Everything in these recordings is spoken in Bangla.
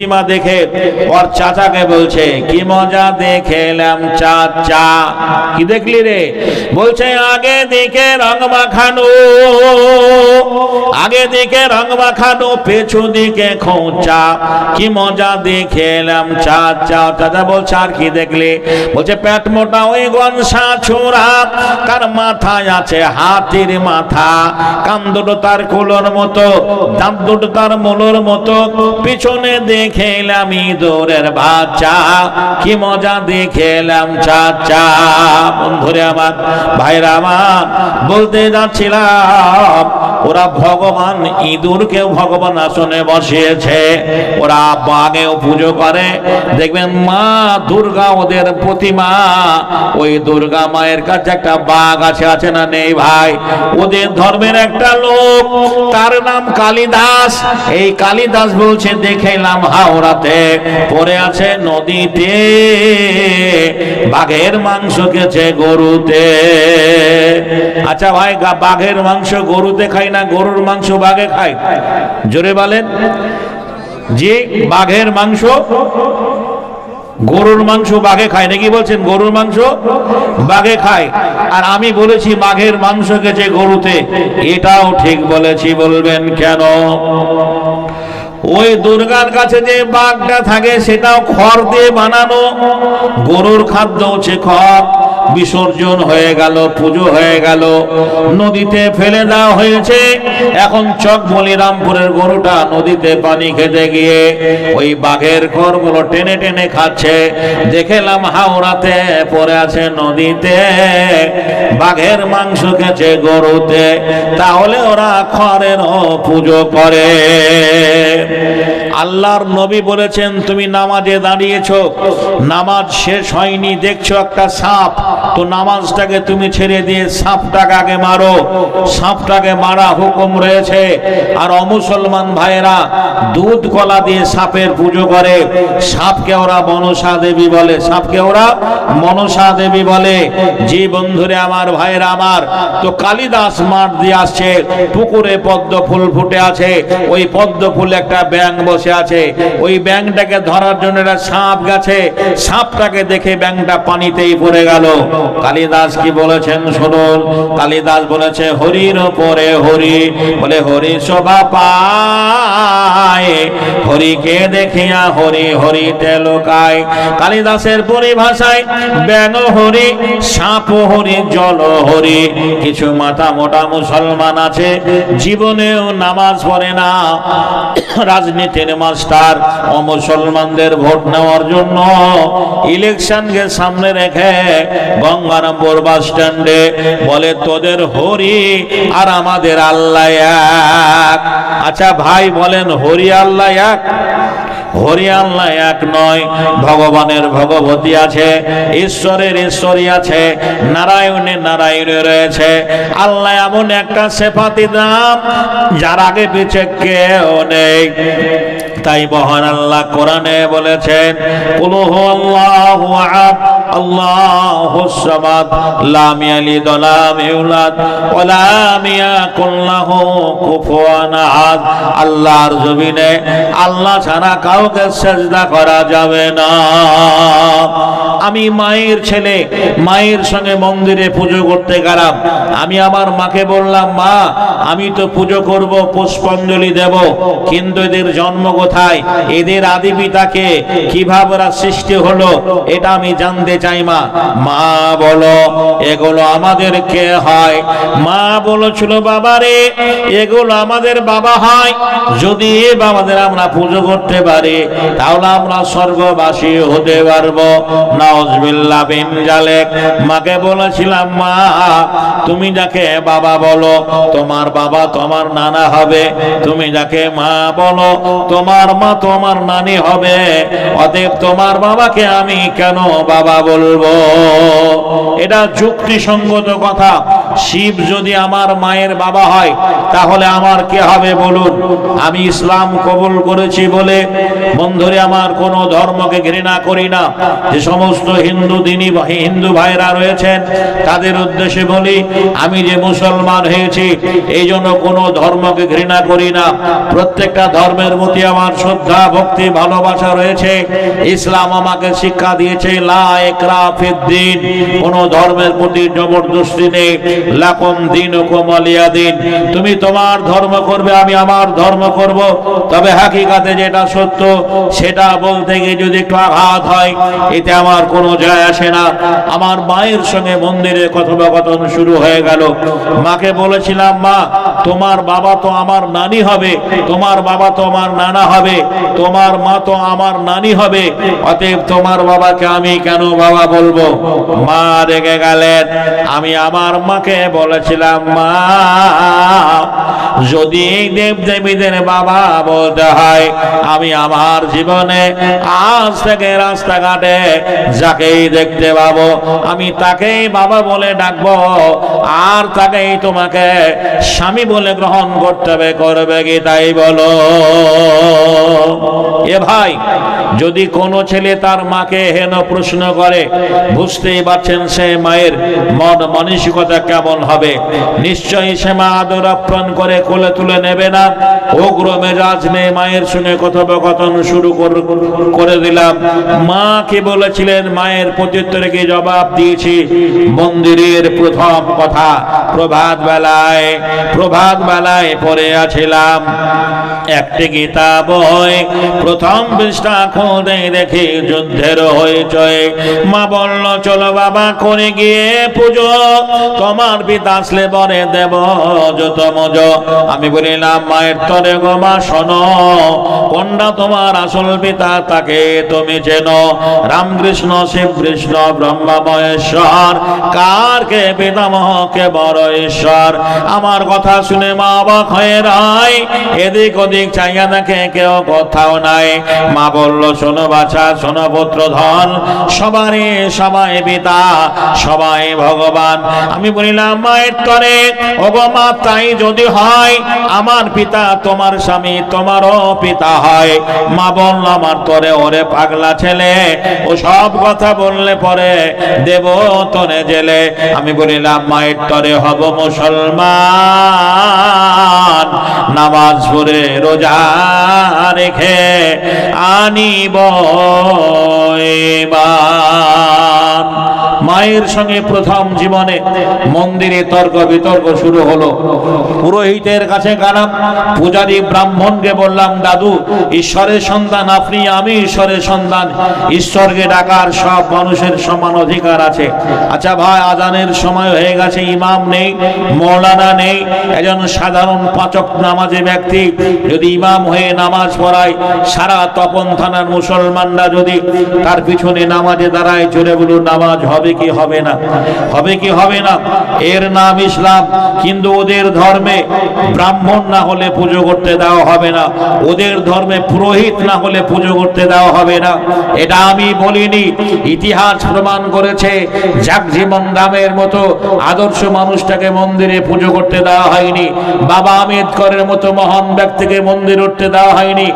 প্রতিমা দেখে, ওর চাচাকে বলছে, কি মজা দেখেলাম চাচা। কি দেখলি রে? বলছে, আগে দিকে রং মাখানো, আগে দিকে রং মাখানো পেছু দিকে খোঁচা। কি মজা দেখেলাম চাচা। চাচা বলছে, আর কি দেখলি? বলছে, পেট মোটা ওই গনসা ছোড়া তার মাথায় আছে হাতির মাথা। কান দুটো তার কুলোর মতো, দাঁত দুটো তার মোলর মতো, পিছনে দেখেলাম ইঁদুরের বাচ্চা। কি মজা দেখেলাম চাচা। বন্ধুরে আমার, ভাইরা আমার, বলতে যাচ্ছিলাম, ওরা ভগবান, ইঁদুরকেও ভগবান আসনে বসিয়েছে। ওরা বাঘেও পুজো করে। দেখবেন মা দুর্গা ওদের প্রতিমা। ওই দুর্গা মায়ের কাছে একটা বাঘ আছে আছে না নেই ভাই? ওদের ধর্মের একটা লোক, তার নাম কালিদাস। এই কালিদাস বলছে, দেখেলাম হাওড়াতে পড়ে আছে নদীতে, বাঘের মাংস খেছে গরুতে। আচ্ছা ভাই বাঘের মাংস গরুতে খাই না গরুর মাংস বাঘে খায়? জোরে বলেন। জি, বাঘের মাংস, গরুর মাংস বাঘে খায়। নাকি বলছেন গরুর মাংস বাঘে খায়? আর আমি বলেছি বাঘের মাংস গেছে গরুতে। এটাও ঠিক বলেছি, বলবেন কেন? ওই দুর্গার কাছে যে বাঘটা থাকে সেটাও খড় দিয়ে বানানো। গরুর খাদ্য হচ্ছে খড়। বিসর্জন হয়ে গেল, পুজো হয়ে গেল। নদীতে ফেলে দেওয়া হয়েছে। এখন চক বলিরামপুরের গরুটা নদীতে পানি খেতে গিয়ে ওই বাঘের খড়গুলো টেনে টেনে খাচ্ছে। দেখেলাম হাওড়াতে পড়ে আছে নদীতে। বাঘের মাংস খেছে গরুতে। তাহলে ওরা খড়ের পুজো করে। আল্লাহর নবী বলেছেন, তুমি নামাজে দাঁড়িয়েছো। নামাজ শেষ হয়নি, দেখছ একটা সাপ তো নামাজটাকে তুমি ছেড়ে দিয়ে সাপটাকে আগে মারো। সাপটাকে মারা হুকুম রয়েছে। আর অমুসলমান ভাইয়েরা দুধ কলা দিয়ে সাপের পুজো করে। সাপকে ওরা মনসা দেবী বলে। সাপকে ওরা মনসা দেবী বলে। জি বন্ধুরে আমার ভাইয়েরা আমার, তো কালিদাস মাঠ দিয়ে আসছে। পুকুরে পদ্ম ফুল ফুটে আছে। ওই পদ্ম ফুল একটা ব্যাং বসে আছে। ওই ব্যাংটাকে ধরার জন্য একটা সাপ গেছে। সাপটাকে দেখে ব্যাংটা পানিতেই পড়ে গেল। কালিদাস কি বলেছেন শুনুন। কালিদাস বলেছে, হরির ওপরে হরি। বলে, হরি শোভা পায়। হরিকে দেখিয়া হরি হরিতে লোকায়। কালিদাসের পরিভাষায় ব্যাঙ হরি, সাপ হরি, জল হরি। কিছু মাথা মোটা মুসলমান আছে, জীবনেও নামাজ পড়ে না। রাজনীতির মাস্টার, অমুসলমানদের ভোট নেওয়ার জন্য ইলেকশনকে সামনে রেখে গঙ্গারামপুর বাস স্ট্যান্ডে বলে, তোদের হরি আর আমাদের আল্লাহ এক। আচ্ছা ভাই বলেন, হরি আল্লাহ এক? হরি আল্লাহ এক নয়, ভগবানের ভগবতী আছে, ঈশ্বরের ঈশ্বরী আছে, নারায়ণে নারায়ণে রয়েছে। আল্লাহ এমন একটা সেফাতি নাম যার আগে পিছে কেউ নেই। তাই মহান আল্লাহ কোরআনে বলেছেন আল্লাহর জমিনে আল্লাহ ছাড়া কাউকে সেজদা করা যাবে না। আমি মায়ের ছেলে, মায়ের সঙ্গে মন্দিরে পুজো করতে গেলাম। আমি আমার মাকে বললাম, মা, আমি তো পুজো করব, পুষ্পাঞ্জলি দেব, কিন্তু এদের জন্ম কোথায়? এদের আদি পিতাকে কীভাবে সৃষ্টি হলো, এটা আমি জানতে চাই মা। মা বলো, এগুলো আমাদের কে হয়? মা বলেছিল, বাবারে, এগুলো আমাদের বাবা হয়। যদি এ বাবাদের আমরা পুজো করতে পারি, তাহলে আমরা স্বর্গবাসী হতে পারব। নাউজবিল্লাহ বিন জালেক মাকে বলেছিলাম, মা, তুমি যাকে বাবা বলো, তোমার বাবা তোমার নানা হবে। তুমি যাকে মা বলো, তোমার মা তোমার নানি হবে, অতএব তোমার বাবাকে আমি কেন বাবা বলব? এটা যুক্তিসঙ্গত কথা। শিব যদি আমার মায়ের বাবা হয়, তাহলে আমার কে হবে বলুন? আমি ইসলাম কবুল করেছি বলে বন্ধুরে, আমার কোনো ধর্মকে ঘৃণা করি না। যে সমস্ত হিন্দু দিনী হিন্দু ভাইরা রয়েছেন, তাদের উদ্দেশ্যে বলি, আমি যে মুসলমান হয়েছি, এই জন্য কোনো ধর্মকে ঘৃণা করি না। প্রত্যেকটা ধর্মের প্রতি আমার শ্রদ্ধা, ভক্তি, ভালোবাসা রয়েছে। ইসলাম আমাকে শিক্ষা দিয়েছে, লা কোন ধর্মের প্রতি জবরদস্তি নেই। লাকুম দিনুকুম আলিয়া দিন। তুমি তোমার ধর্ম করবে, আমি আমার ধর্ম করব। তবে হাকিকাতে যেটা সত্য, সেটা বলতে গিয়ে যদি একটু আঘাত হয়, এতে আমার কোনো যায় আসে না। আমার মায়ের সঙ্গে মন্দিরে কথোপকথন শুরু হয়ে গেল। মাকে বলেছিলাম, মা, তোমার বাবা তো আমার নানি হবে, তোমার বাবা তো আমার নানা হবে তোমার মা তো আমার নানি হবে, অতএব তোমার বাবাকে আমি কেন বাবা বলব? মা রেগে গেলেন। আমি আমার মাকে বলেছিলাম, মা, যদি দেব দেবীদের বাবা বলতে হয়, আমি আমার জীবনে আজ থেকে রাস্তাঘাটে যাকেই দেখতে পাবো, আমি তাকেই বাবা বলে ডাকবো, আর তাকেই তোমাকে স্বামী বলে গ্রহণ করতে হবে, করবে কি তাই বলো? এ ভাই, যদি কোনো ছেলে তার মাকে হেন প্রশ্ন করে, বুঝতেই পারছেন সে মায়ের মন মানসিকতা কেমন হবে। নিশ্চয়ই সে মা আদর আপ্রাণ করে কোলে তুলে নেবে না। উগ্র মেজাজ নিয়ে মায়ের সঙ্গে কথোপকথন শুরু করে দিলাম। মা কি বলেছিলেন? মায়ের প্রত্যুত্তরে কি জবাব দিয়েছি? মন্দিরের প্রথম কথা, প্রভাত বেলায় প্রভাত বেলায় পড়ে আছিলাম। একটি গীতা বই প্রথম পৃষ্ঠা খুঁজে দেখি যুদ্ধের হইচই। মা বলল, চলো বাবা করে গিয়ে পুজো। তোমার পিতা আসলে বরে দেব যত মজ। আমি বলিলাম, মায়ের তরে গো মা কোনটা তোমার আসল পিতা, তাকে তুমি চেনো। রামকৃষ্ণ শিব কৃষ্ণ ব্রহ্মা, মহেশ্বর। কার কে পিতামহ, কে বড় ঈশ্বর? আমার কথা শুনে মা অবাক হয়ে রায় এদিক ওদিক চাইয়া দেখে কোথাও নাই। মা বলল, শোনো বাছা, শোনো পুত্র ধন। সবারই সবাই পিতা, সবাই ভগবান। আমি বলিলাম, মায়ের তরে, ওগো মা, তাই যদি হয়, আমার পিতা তোমার স্বামী, তোমারও পিতা হয়। মা বলল, আমার তরে ওরে পাগলা ছেলে, ও সব কথা বললে পরে দেব তনে জেলে। আমি বলিলাম, মায়ের তরে হব মুসলমান, নামাজ পড়ে রোজা রেখে আনিব এবার। মায়ের সঙ্গে প্রথম জীবনে মন্দিরে তর্ক বিতর্ক শুরু হলো। পুরোহিতের কাছে গেলাম পূজারী ব্রাহ্মণকে বললাম, দাদু, ঈশ্বরের সন্তান আপনি, আমি ঈশ্বরের সন্তান। ঈশ্বরকে ডাকার সব মানুষের সমান অধিকার আছে। আচ্ছা ভাই, আজানের সময় হয়ে গেছে, ইমাম নেই, মৌলানা নেই, একজন সাধারণ পাচক নামাজে ব্যক্তি যদি ইমাম হয়ে নামাজ পড়ায়, সারা তপন থানার মুসলমানরা যদি তার পিছনে নামাজে দাঁড়ায় চলে বলুন, নামাজ হবে কি হবে না? হবে কি হবে না? এর নাম ইসলাম। কিন্তু ওদের ধর্মে ব্রাহ্মণ না হলে পুজো করতে দেওয়া হবে না। ওদের ধর্মে পুরোহিত না হলে পুজো করতে দেওয়া হবে না। এটা আমি বলিনি। ইতিহাস প্রমাণ করেছে জাগজীবন রামের মতো আদর্শ মানুষটাকে মন্দিরে পুজো করতে দেওয়া হয়নি। বাবা আম্বেদকরের মতো মহান ব্যক্তিকে মন্দির উঠতে দেওয়া হয়নি।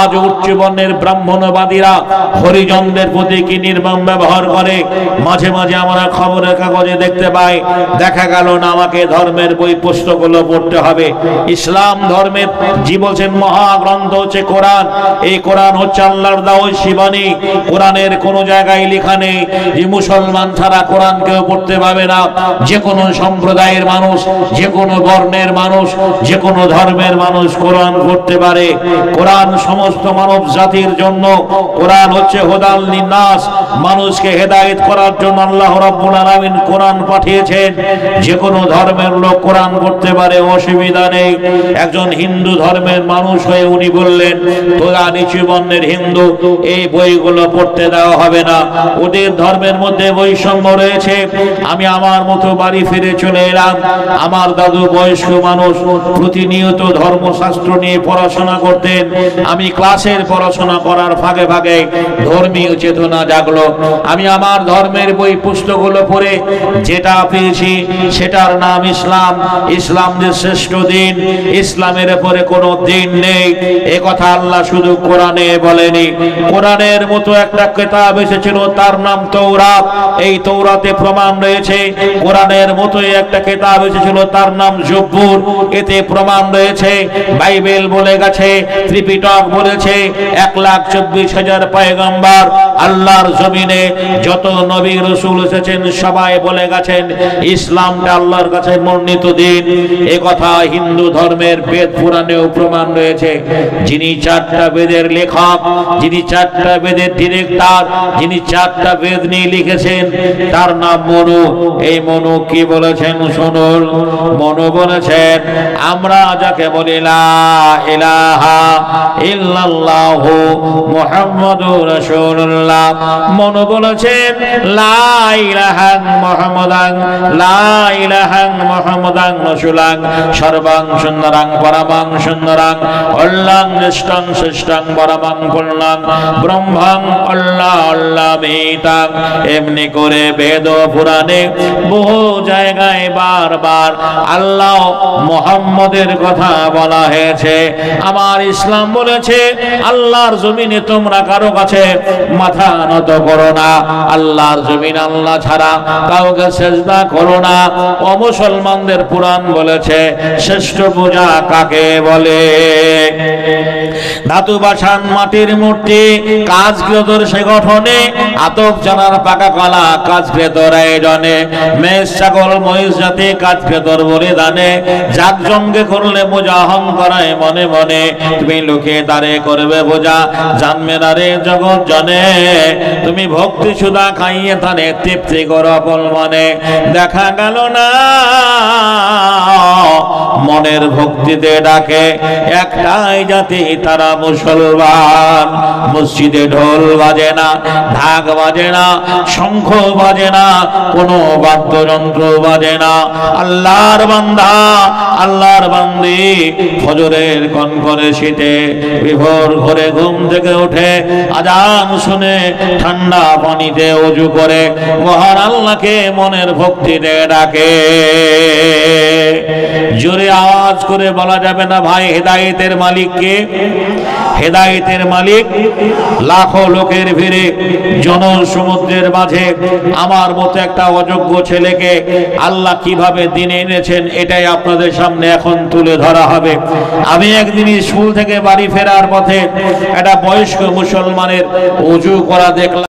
আজ উচ্চ বর্ণের ব্রাহ্মণবাদীরা হরিজনদের প্রতি কি নির্মম ব্যবহার করে? মাঝে মাঝে আমরা খবরের কাগজে দেখতে পাই, দেখা গেল না আমাকে ধর্মের বই পুস্তকগুলো পড়তে হবে। ইসলাম ধর্মের জি বলছেন মহাগ্রন্থ হচ্ছে কোরআন। এই কোরআন হচ্ছে আল্লাহর দাও শিবানী। কোরআনের কোন জায়গায় লেখা নেই যে মুসলমান ছাড়া কোরআন কেউ পড়তে পাবে না। যে কোনো সম্প্রদায়ের মানুষ, যে কোনো বর্ণের মানুষ, যে কোনো ধর্মের মানুষ কোরআন পড়তে পারে। কোরআন সমস্ত মানব জাতির জন্য। কোরআন হচ্ছে হোদাল নিন্নাস মানুষকে হেদায়েত করার জন্য আল্লাহ রাব্বুল আলামিন কোরআন পাঠিয়েছেন। যে কোনো ধর্মের লোক কোরআন পড়তে পারে, অসুবিধা নেই। একজন হিন্দু ধর্মের মানুষ হয়ে উনি বললেন তোরা নিচু বর্ণের হিন্দু, এই বইগুলো পড়তে দেওয়া হবে না। ওদের ধর্মের মধ্যে বৈষম্য রয়েছে। আমি আমার মতো বাড়ি ফিরে চলে এলাম। আমার দাদু বয়স্ক মানুষ, প্রতিনিয়ত ধর্মশাস্ত্র নিয়ে পড়াশোনা করতেন। আমি ক্লাসের পড়াশোনা করার ফাঁকে ফাঁকে ধর্মীয় চেতনা জাগলো। আমি আমার ধর্মের বই পুস্তকগুলো পড়ে যেটা পেয়েছি সেটার নাম ইসলাম। ইসলাম যে শ্রেষ্ঠ দিন, ইসলামের পরে কোনো দিন নেই। এ কথা আল্লাহ শুধু কোরআনে বলেনি। কোরআনের মতো একটা কেতাব এসেছিল, তার নাম তৌরাত এই তৌরাতে প্রমাণ রয়েছে। কোরআনের মতোই একটা কেতাব এসেছিল, তার নাম জব্বুর। এতে প্রমাণ রয়েছে, বাইবেল বলে গেছে, ত্রিপিটক বলেছে, এক লাখ চব্বিশ হাজার পয়গম্বর আল্লাহর জমিনে যত নবী রসুল এসেছেন, সবাই বলে গেছেন, ইসলামটা আল্লাহর কাছে মনোনীত দিন। এ কথা হিন্দু ধর্মের বেদ পুরাণেও প্রমাণ রয়েছে। যিনি চারটা বেদের লেখক, যিনি চারটা বেদের ডিরেক্টর, যিনি চারটা বেদ নিয়ে লিখেছেন, তার নাম মনু। এই মনু কি বলেছেন শুনুন। মনু বলেছেন, আমরা যাকে বলি ইলাহা ইল্লাল্লাহু মুহাম্মাদুর রাসূলুল্লাহ। মনু বলেছেন, লা ইলাহা মুহাম্মাদান লা ইলাহা মুহাম্মাদান রাসূলাং সর্বাং সুন্দরাং, পরমাং সুন্দরাং, অল্লাং পরমাং ব্রহ্মাং অল্লাহ অল্লাহ এমনি করে বেদ পুরাণে বহু জায়গায় বারবার আল্লাহ মোহাম্মদের কথা বলা হয়েছে। আমার ইসলাম বলেছে, আল্লাহর জমিনে তোমরা কারও কাছে মাথা নত করো না। আল্লাহর জমিন আল্লাহ ছাড়া কাউকে সেজদা করো না। ও মুসলমানদের পুরাণ বলেছে, শ্রেষ্ঠ পূজা কাকে বলে? ধাতু বাসান, মাটির মূর্তি, কাজ ক্রেতর সে গঠনে আতক জানার পাকা কলা, কাজ ক্রেতর আয়োজনে, মেষ, ছাগল, মহিষ জাতি, কাজ ক্রেতর বলে দানে যাক জঙ্গে করলে বোঝা অহংকরায় মনে মনে, তুমি লোকে দাঁড়ে করবে বোঝা জানবে না রে জগৎ জনে, তুমি ভক্তি সুদা খাইয়ে তানে তৃপ্তি অপল মনে। দেখা গেল না, মনের ভক্তিতে ডাকে। একটাই জাতি তারা মুসলমান। মসজিদে ঢোল বাজে না, ঢাক বাজে না, শঙ্খ বাজে না, কোনো বাদ্যযন্ত্র বাজে না। আল্লাহর বান্দা, আল্লাহর বান্দি ফজরের কনকনে শীতে বিভোর ঘরে ঘুম থেকে উঠে আজান শুনে ঠান্ডা পানিতে অজু করে মহান আল্লাহকে মনের ভক্তিতে ডাকে। জোরে আওয়াজ করে বলা যাবে না ভাই, হেদায়েতের মালিককে হেদায়েতের মালিক লাখো লোকের ভিড়ে জন সমুদ্রের মাঝে। আমার মতো একটা অযোগ্য ছেলেকে আল্লাহ কীভাবে দিনে এনেছেন, এটাই আপনাদের সামনে এখন তুলে ধরা হবে। আমি একদিন স্কুল থেকে বাড়ি ফেরার পথে একটা বয়স্ক মুসলমানের উজু করা দেখলাম।